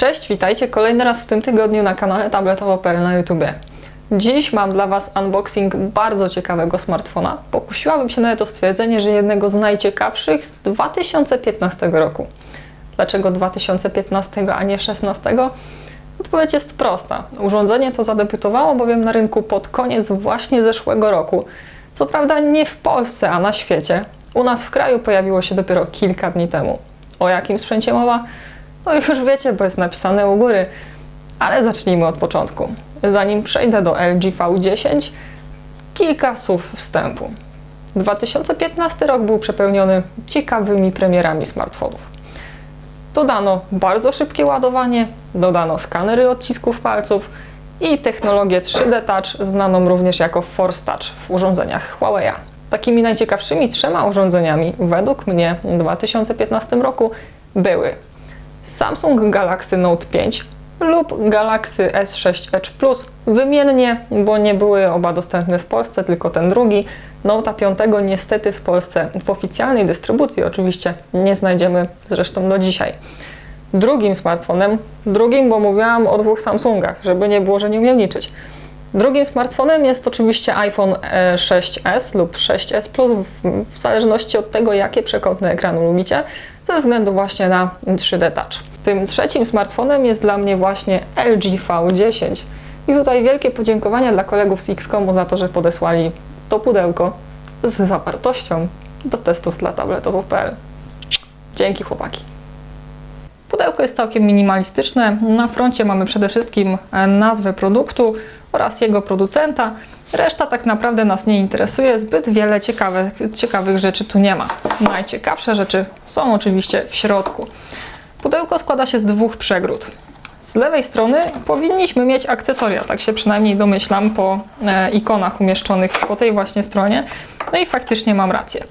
Cześć, witajcie kolejny raz w tym tygodniu na kanale tabletowo.pl na YouTube. Dziś mam dla Was unboxing bardzo ciekawego smartfona. Pokusiłabym się nawet o stwierdzenie, że jednego z najciekawszych z 2015 roku. Dlaczego 2015, a nie 16? Odpowiedź jest prosta. Urządzenie to zadebiutowało bowiem na rynku pod koniec właśnie zeszłego roku. Co prawda nie w Polsce, a na świecie. U nas w kraju pojawiło się dopiero kilka dni temu. O jakim sprzęcie mowa? No już wiecie, bo jest napisane u góry. Ale zacznijmy od początku. Zanim przejdę do LG V10, kilka słów wstępu. 2015 rok był przepełniony ciekawymi premierami smartfonów. Dodano bardzo szybkie ładowanie, dodano skanery odcisków palców i technologię 3D Touch, znaną również jako Force Touch w urządzeniach Huawei. Takimi najciekawszymi trzema urządzeniami według mnie w 2015 roku były Samsung Galaxy Note 5 lub Galaxy S6 Edge Plus wymiennie, bo nie były oba dostępne w Polsce, tylko ten drugi. Note 5 niestety w Polsce w oficjalnej dystrybucji oczywiście nie znajdziemy zresztą do dzisiaj. Drugim smartfonem, drugim, bo mówiłam o dwóch Samsungach, żeby nie było, że nie umiem liczyć. Drugim smartfonem jest oczywiście iPhone 6s lub 6s Plus, w zależności od tego, jakie przekątne ekranu lubicie, ze względu właśnie na 3D Touch. Tym trzecim smartfonem jest dla mnie właśnie LG V10. I tutaj wielkie podziękowania dla kolegów z Xcomu za to, że podesłali to pudełko z zawartością do testów dla tabletowo.pl. Dzięki chłopaki. Pudełko jest całkiem minimalistyczne. Na froncie mamy przede wszystkim e, nazwę produktu oraz jego producenta. Reszta tak naprawdę nas nie interesuje, zbyt wiele ciekawych, ciekawych rzeczy tu nie ma. Najciekawsze rzeczy są oczywiście w środku. Pudełko składa się z dwóch przegród. Z lewej strony powinniśmy mieć akcesoria, tak się przynajmniej domyślam po e, ikonach umieszczonych po tej właśnie stronie. No i faktycznie mam rację.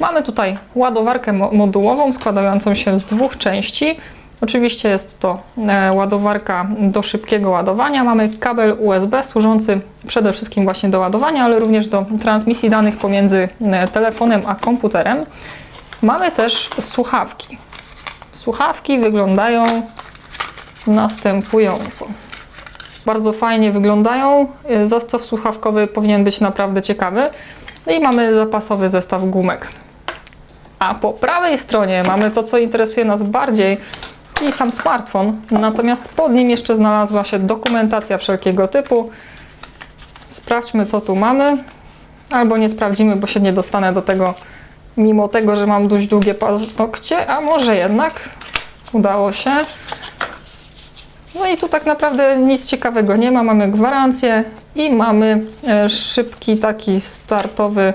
Mamy tutaj ładowarkę modułową składającą się z dwóch części. Oczywiście jest to e, ładowarka do szybkiego ładowania. Mamy kabel USB służący przede wszystkim właśnie do ładowania, ale również do transmisji danych pomiędzy e, telefonem a komputerem. Mamy też słuchawki. Słuchawki wyglądają następująco. Bardzo fajnie wyglądają. E, zestaw słuchawkowy powinien być naprawdę ciekawy. No i mamy zapasowy zestaw gumek. A po prawej stronie mamy to, co interesuje nas bardziej, i sam smartfon. Natomiast pod nim jeszcze znalazła się dokumentacja wszelkiego typu. Sprawdźmy, co tu mamy. Albo nie sprawdzimy, bo się nie dostanę do tego, mimo tego, że mam dość długie paznokcie, a może jednak udało się. No i tu tak naprawdę nic ciekawego nie ma. Mamy gwarancję i mamy e, szybki taki startowy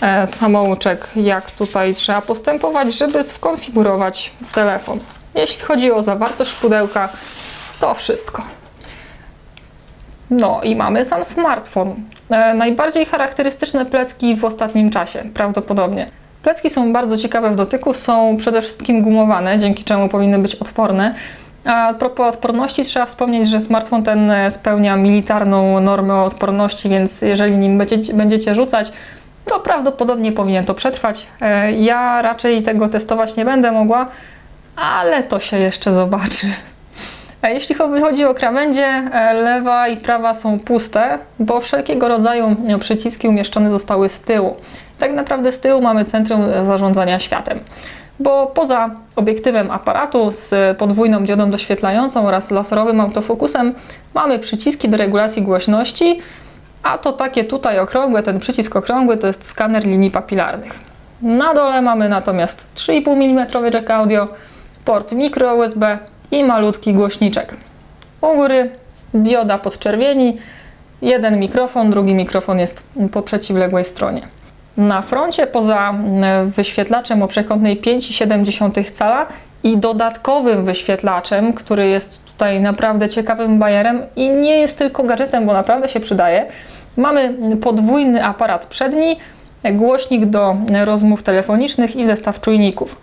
e, samouczek, jak tutaj trzeba postępować, żeby skonfigurować telefon. Jeśli chodzi o zawartość pudełka, to wszystko. No i mamy sam smartfon. E, najbardziej charakterystyczne plecki w ostatnim czasie, prawdopodobnie. Plecki są bardzo ciekawe w dotyku, są przede wszystkim gumowane, dzięki czemu powinny być odporne. A propos odporności, trzeba wspomnieć, że smartfon ten e, spełnia militarną normę odporności, więc jeżeli nim będziecie, będziecie rzucać, to prawdopodobnie powinien to przetrwać. E, ja raczej tego testować nie będę mogła, ale to się jeszcze zobaczy. A jeśli chodzi o krawędzie, e, lewa i prawa są puste, bo wszelkiego rodzaju przyciski umieszczone zostały z tyłu. Tak naprawdę z tyłu mamy centrum zarządzania światem, bo poza obiektywem aparatu z podwójną diodą doświetlającą oraz laserowym autofokusem mamy przyciski do regulacji głośności, a to takie tutaj okrągłe, ten przycisk okrągły to jest skaner linii papilarnych. Na dole mamy natomiast 3,5 mm jack audio, port mikro USB i malutki głośniczek. U góry dioda podczerwieni, jeden mikrofon, drugi mikrofon jest po przeciwległej stronie. Na froncie poza wyświetlaczem o przekątnej 5,7 cala i dodatkowym wyświetlaczem, który jest tutaj naprawdę ciekawym bajerem i nie jest tylko gadżetem, bo naprawdę się przydaje. Mamy podwójny aparat przedni, głośnik do rozmów telefonicznych i zestaw czujników.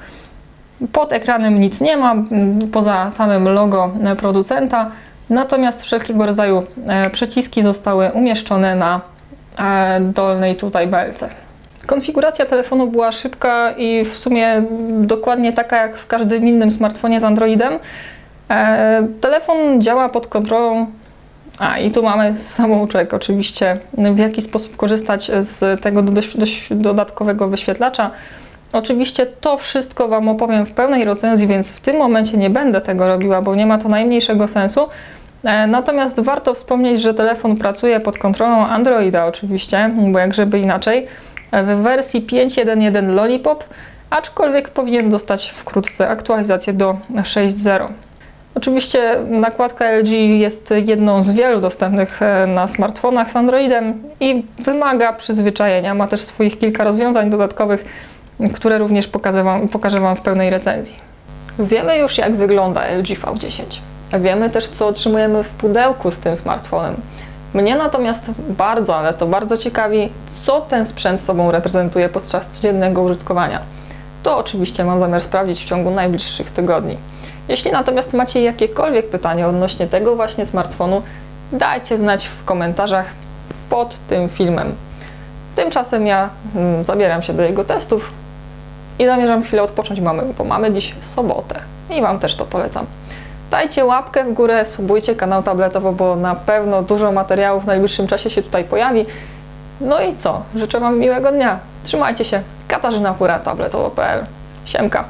Pod ekranem nic nie ma, poza samym logo producenta, natomiast wszelkiego rodzaju e, przyciski zostały umieszczone na e, dolnej tutaj belce. Konfiguracja telefonu była szybka i w sumie dokładnie taka jak w każdym innym smartfonie z Androidem. E, telefon działa pod kontrolą. A i tu mamy samouczek, oczywiście, w jaki sposób korzystać z tego dodatkowego wyświetlacza. Oczywiście to wszystko Wam opowiem w pełnej recenzji, więc w tym momencie nie będę tego robiła, bo nie ma to najmniejszego sensu. E, Natomiast warto wspomnieć, że telefon pracuje pod kontrolą Androida oczywiście, bo jak żeby inaczej, w wersji 5.1.1 Lollipop, aczkolwiek powinien dostać wkrótce aktualizację do 6.0. Oczywiście nakładka LG jest jedną z wielu dostępnych e, na smartfonach z Androidem i wymaga przyzwyczajenia. Ma też swoich kilka rozwiązań dodatkowych, które również pokażę wam, pokażę Wam w pełnej recenzji. Wiemy już, jak wygląda LG V10. Wiemy też, co otrzymujemy w pudełku z tym smartfonem. Mnie natomiast bardzo, ale to bardzo ciekawi, co ten sprzęt sobą reprezentuje podczas codziennego użytkowania. To oczywiście mam zamiar sprawdzić w ciągu najbliższych tygodni. Jeśli natomiast macie jakiekolwiek pytania odnośnie tego właśnie smartfonu, dajcie znać w komentarzach pod tym filmem. Tymczasem ja mm, zabieram się do jego testów i zamierzam chwilę odpocząć, mamy, bo mamy dziś sobotę i Wam też to polecam. Dajcie łapkę w górę, subujcie kanał tabletowo, bo na pewno dużo materiałów w najbliższym czasie się tutaj pojawi. No i co? Życzę Wam miłego dnia. Trzymajcie się. Katarzyna Hura, tabletowo.pl. Siemka.